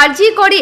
আরজি করে।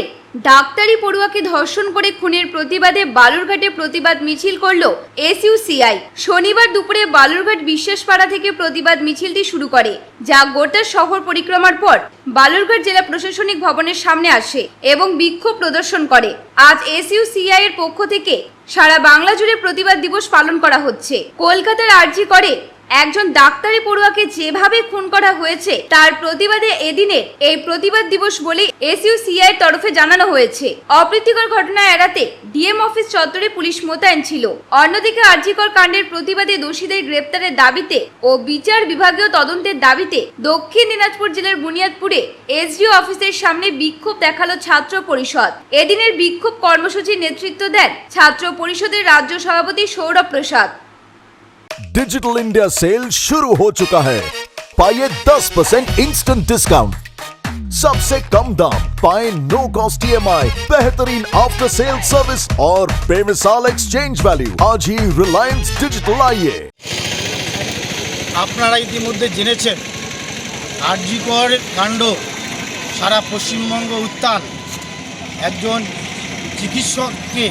ডাক্তারি পড়ুয়াকে ধর্ষণ করে খুনের প্রতিবাদে বালুরঘাটে প্রতিবাদ মিছিল করল এসইউসিআই। শনিবার দুপুরে বালুরঘাট বিশ্বাসপাড়া থেকে প্রতিবাদ মিছিলটি শুরু করে, যা গোটা শহর পরিক্রমার পর বালুরঘাট জেলা প্রশাসনিক ভবনের সামনে আসে এবং বিক্ষোভ প্রদর্শন করে। আজ এসইউসিআই এর পক্ষ থেকে সারা বাংলা জুড়ে প্রতিবাদ দিবস পালন করা হচ্ছে। কলকাতার আরজি করে একজন ডাক্তারি পড়ুয়াকে যেভাবে খুন করা হয়েছে, তার প্রতিবাদে এদিনের এই প্রতিবাদ দিবস বলে এসইউসিআই তরফে জানানো হয়েছে। অপ্রীতিকর ঘটনা এড়াতে ডিএম অফিস চত্বরে পুলিশ মোতায়েন ছিল। অন্যদিকে আরজিকর কাণ্ডের প্রতিবাদে দোষীদের গ্রেপ্তারের দাবিতে ও বিচার বিভাগীয় তদন্তের দাবিতে দক্ষিণ দিনাজপুর জেলার বুনিয়াদপুরে এসডিও অফিসের সামনে বিক্ষোভ দেখাল ছাত্র পরিষদ। এদিনের বিক্ষোভ কর্মসূচির নেতৃত্ব দেন ছাত্র পরিষদের রাজ্য সভাপতি Saurabh Prasad. Digital India cell शुरू हो चुका है पाइए 10 परसेंट इंस्टेंट डिस्काउंट सबसे कम दाम पाए नो कॉस्ट ईएमआई बेहतरीन आफ्टर सेल सर्विस और बेमिसाल एक्सचेंज वैल्यू आज ही रिलायंस डिजिटल आइए আপনারা ইতিমধ্যে জেনেছেন আরজিকর কাণ্ড সারা পশ্চিমবঙ্গ উত্তাল একজন চিকিৎসককে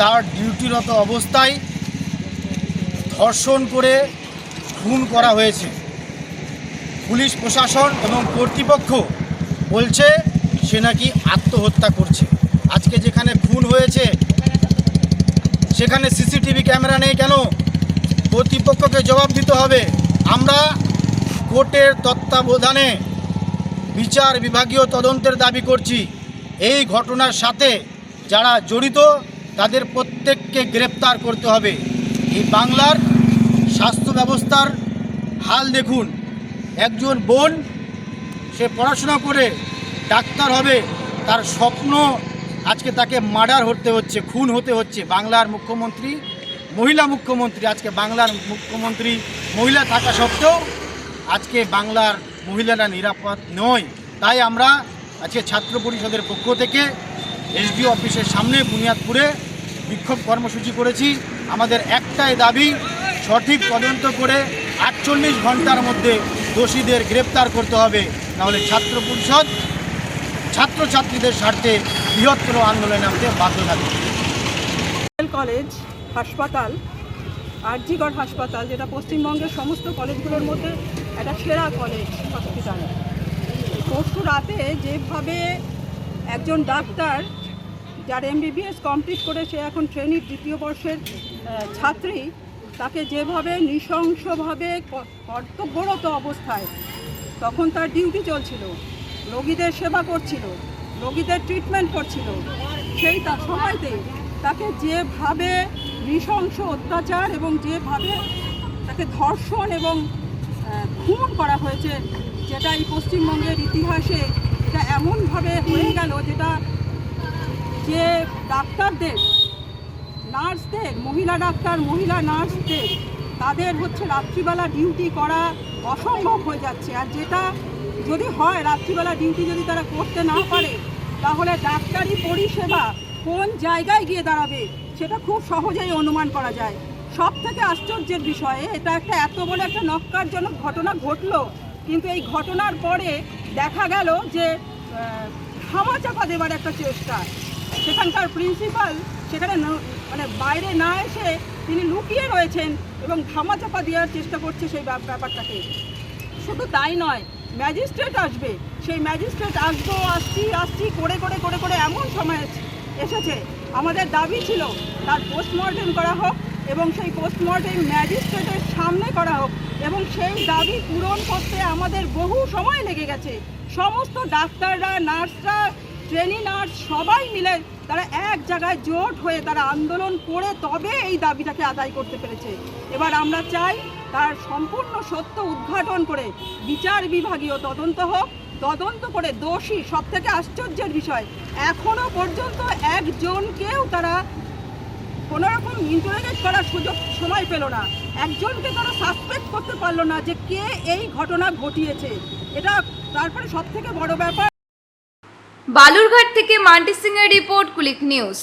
তার ডিউটিরত অবস্থায় ধর্ষণ করে খুন করা হয়েছে। পুলিশ প্রশাসন এবং কর্তৃপক্ষ বলছে সে নাকি আত্মহত্যা করছে। আজকে যেখানে খুন হয়েছে, সেখানে সিসিটিভি ক্যামেরা নেই কেন? কর্তৃপক্ষকে জবাব দিতে হবে। আমরা কোর্টের তত্ত্বাবধানে বিচার বিভাগীয় তদন্তের দাবি করছি। এই ঘটনার সাথে যারা জড়িত, তাদের প্রত্যেককে গ্রেপ্তার করতে হবে। এই বাংলার স্বাস্থ্য ব্যবস্থার হাল দেখুন। একজন বোন, সে পড়াশোনা করে ডাক্তার হবে, তার স্বপ্ন আজকে তাকে মার্ডার হতে হচ্ছে, খুন হতে হচ্ছে। বাংলার মুখ্যমন্ত্রী, মহিলা মুখ্যমন্ত্রী, আজকে বাংলার মুখ্যমন্ত্রী মহিলা থাকা সত্ত্বেও আজকে বাংলার মহিলারা নিরাপদ নয়। তাই আমরা আজকে ছাত্র পরিষদের পক্ষ থেকে এসডিও অফিসের সামনে বুনিয়াদপুরে বিক্ষোভ কর্মসূচি করেছি। আমাদের একটাই দাবি, সঠিক তদন্ত করে আটচল্লিশ ঘণ্টার মধ্যে দোষীদের গ্রেপ্তার করতে হবে। নাহলে ছাত্র পরিষদ ছাত্রছাত্রীদের স্বার্থে বৃহত্তর আন্দোলনে নামতে বাধ্য থাকবে। কলেজ হাসপাতাল, আরজিগড় হাসপাতাল, যেটা পশ্চিমবঙ্গের সমস্ত কলেজগুলোর মধ্যে একটা সেরা কলেজ হসপিটাল পরশু রাতে যেভাবে একজন ডাক্তার, যার এমবিবিএস কমপ্লিট করে সে এখন ট্রেনির দ্বিতীয় বর্ষের ছাত্রী তাকে যেভাবে নৃশংসভাবে কর্তব্যরত অবস্থায় তখন তার ডিউটি চলছিল, রোগীদের সেবা করছিল, রোগীদের ট্রিটমেন্ট করছিল। সেই তার সময়তে তাকে যেভাবে নৃশংস অত্যাচার এবং যেভাবে তাকে ধর্ষণ এবং খুন করা হয়েছে, যেটা এই পশ্চিমবঙ্গের ইতিহাসে এটা এমনভাবে হয়ে গেল যেটা যে ডাক্তারদের নার্সদের মহিলা ডাক্তার মহিলা নার্সদের তাদের হচ্ছে রাত্রিবেলা ডিউটি করা অসম্ভব হয়ে যাচ্ছে। আর যেটা যদি হয় রাত্রিবেলা ডিউটি যদি তারা করতে না পারে তাহলে ডাক্তারি পরিষেবা কোন জায়গায় গিয়ে দাঁড়াবে সেটা খুব সহজেই অনুমান করা যায়। সব থেকে আশ্চর্যের বিষয়ে এটা একটা এত বড় একটা নক্কারজনক ঘটনা ঘটলো কিন্তু এই ঘটনার পরে দেখা গেল যে আহ, ধামাচাপা দেবার একটা চেষ্টা। সেখানকার প্রিন্সিপাল সেখানে মানে বাইরে না এসে তিনি লুকিয়ে রয়েছেন এবং ধামাচাপা দেওয়ার চেষ্টা করছে সেই ব্যাপ- ব্যাপারটাকে। শুধু তাই নয়, ম্যাজিস্ট্রেট আসবে। সেই ম্যাজিস্ট্রেট আসব, আসছি আসছি, করে করে করে করে এমন সময় এস- এসেছে। আমাদের দাবি ছিল তার পোস্টমর্টেম করা হোক এবং সেই পোস্টমর্টেম ম্যাজিস্ট্রেটের সামনে করা হোক এবং সেই দাবি পূরণ করতে আমাদের বহু সময় লেগে গেছে। সমস্ত ডাক্তাররা, নার্সরা, ট্রেনি নার্স সবাই মিলে তারা এক জায়গায় জোট হয়ে তারা আন্দোলন করে তবে এই দাবিটাকে আদায় করতে পেরেছে। এবার আমরা চাই তার সম্পূর্ণ সত্য উদ্ঘাটন করে বিচার বিভাগীয় তদন্ত হোক, তদন্ত করে দোষী সব থেকে আশ্চর্যের বিষয়, এখনও পর্যন্ত একজনকেও তারা কোনোরকম ইন্টারোগেট করার সুযোগ সময় পেল না। একজনকে তারা সাসপেক্ট করতে পারল না যে কে এই ঘটনা ঘটিয়েছে। এটা তারপরে সব থেকে বড় ব্যাপার বালুরঘাট থেকে মান্টি সিং এর রিপোর্ট কুলিক নিউজ।